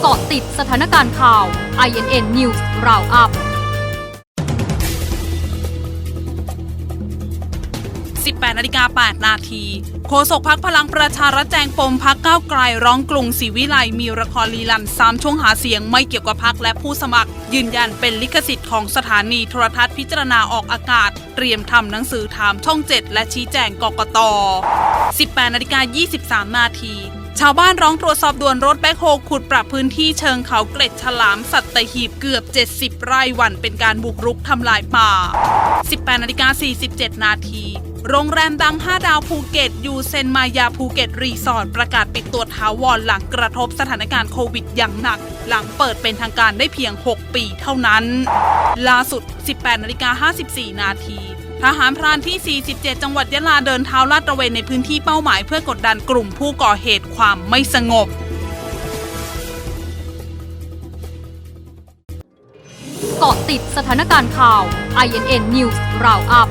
เกาะติดสถานการณ์ข่าว INN News Roundup 18นาฬิกา8นาทีโฆษกพักพลังประชารัฐแจงปมพักก้าวไกลร้องกรุงศรีวิไลมีละครลีลันสามช่วงหาเสียงไม่เกี่ยวกับพักและผู้สมัคร ยืนยันเป็นลิขสิทธิ์ของสถานีโทรทัศน์พิจารณาออกอากาศ เตรียมทำหนังสือถามช่อง 7 และชี้แจงกกต 18นาฬิกา23นาที ชาวบ้านร้องตรวจสอบด่วนรถแบ็คโฮขุดปรับพื้นที่เชิงเขาเกล็ดฉลามสัตหีบเกือบ 70 ไร่วันเป็นการบุกรุกทำลายป่า 18นาฬิกา47 นาที โรงแรมดัง 5 ดาวภูเก็ต ยูเซนมายาภูเก็ต รีสอร์ทประกาศปิดตัวถาวรหลังกระทบสถานการณ์โควิดอย่างหนัก หลังเปิดเป็นทางการได้เพียง 6 ปีเท่านั้น ล่าสุด 18นาฬิกา54 นาที ทหารพรานที่ 47 จังหวัดยะลาเดินเท้าลาดตระเวนในพื้นที่เป้าหมายเพื่อกดดันกลุ่มผู้ก่อเหตุความไม่สงบ เกาะติดสถานการณ์ข่าว INN News Roundup